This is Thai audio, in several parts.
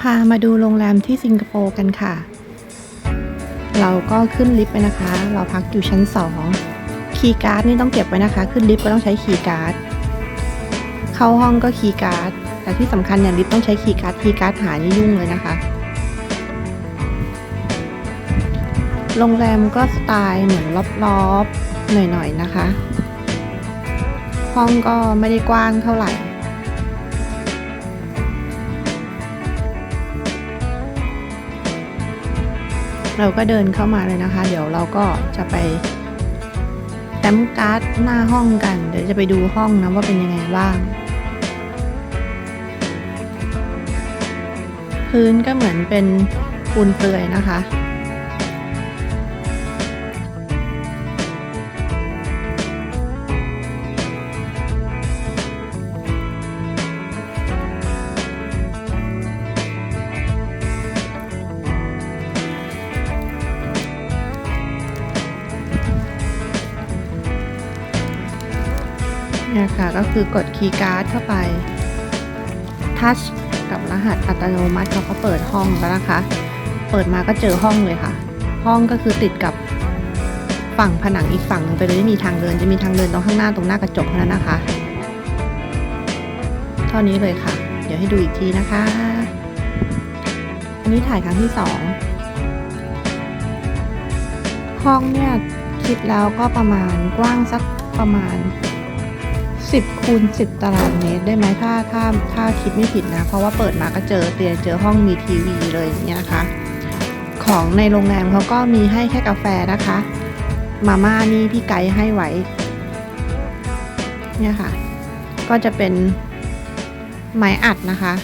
พามาดูโรงแรมที่สิงคโปร์กันค่ะ เราก็ขึ้นลิฟต์ไปนะคะ เราพักอยู่ชั้น 2 คีย์การ์ดนี่ต้องเก็บไว้นะคะ ขึ้นลิฟต์ก็ต้องใช้คีย์การ์ด เข้าห้องก็คีย์การ์ด แต่ที่สำคัญอย่างลิฟต์ต้องใช้คีย์การ์ด คีย์การ์ดหายนี่ยุ่งเลยนะคะ โรงแรมก็สไตล์เหมือนรอบๆหน่อยๆนะคะ ห้องก็ไม่ได้กว้างเท่าไหร่ เราก็เดินเข้ามาเลยนะคะ เดี๋ยวเราก็จะไปแต้มการ์ดหน้าห้องกัน เดี๋ยวจะไปดูห้องนะว่าเป็นยังไงบ้าง พื้นก็เหมือนเป็นปูนเปลือยนะคะ เนี่ยค่ะก็คือกดคีย์การ์ดเข้าไปทัชกับรหัสอัตโนมัติเขาก็เปิดห้องแล้วนะคะ เปิดมาก็เจอห้องเลยค่ะ ห้องก็คือติดกับฝั่งผนังอีกฝั่งหนึงไปเลยไม่มีทางเดินจะมีทางเดินตรงข้างหน้าตรงหน้ากระจกเท่านั้นนะคะ เท่านี้เลยค่ะ เดี๋ยวให้ดูอีกทีนะคะ อันนี้ถ่ายครั้งที่สองห้องเนี่ยคิดแล้วก็ประมาณกว้างสักประมาณ 10คูณ10 ตารางเมตรได้ไหมถ้าถ้าถ้าคิดไม่ผิดนะ เพราะว่าเปิดมาก็เจอเตียงเจอห้องมีทีวีเลยอย่างเงี้ยนะคะ ของในโรงแรมเขาก็มีให้แค่กาแฟนะคะ มาม่านี่พี่ไกด์ให้ไว้ เนี่ยค่ะ ก็จะเป็นไม้อัดนะคะ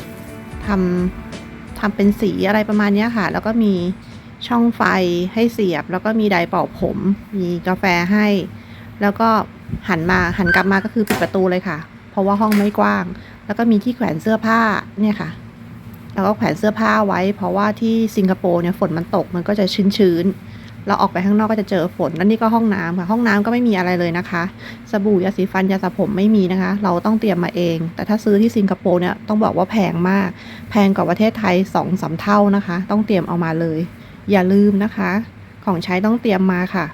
ทำทำเป็นสีอะไรประมาณนี้ค่ะ แล้วก็มีช่องไฟให้เสียบ แล้วก็มีไดร์เป่าผม มีกาแฟให้ แล้วก็ หันมาหันกลับมาก็คือปิดประตูเลยค่ะ เพราะว่าห้องไม่กว้าง แล้วก็มีที่แขวนเสื้อผ้าเนี่ยค่ะ แล้วก็แขวนเสื้อผ้าไว้ เพราะว่าที่สิงคโปร์เนี่ยฝนมันตกมันก็จะชื้นๆเราออกไปข้างนอกก็จะเจอฝนแล้วนี่ก็ห้องน้ำค่ะ ห้องน้ำก็ไม่มีอะไรเลยนะคะสบู่ยาสีฟันยาสระผมไม่มีนะคะ เราต้องเตรียมมาเอง แต่ถ้าซื้อที่สิงคโปร์เนี่ยต้องบอกว่าแพงมาก แพงกว่าประเทศไทยสองสามเท่านะคะ ต้องเตรียมเอามาเลย อย่าลืมนะคะ ของใช้ต้องเตรียมมาค่ะ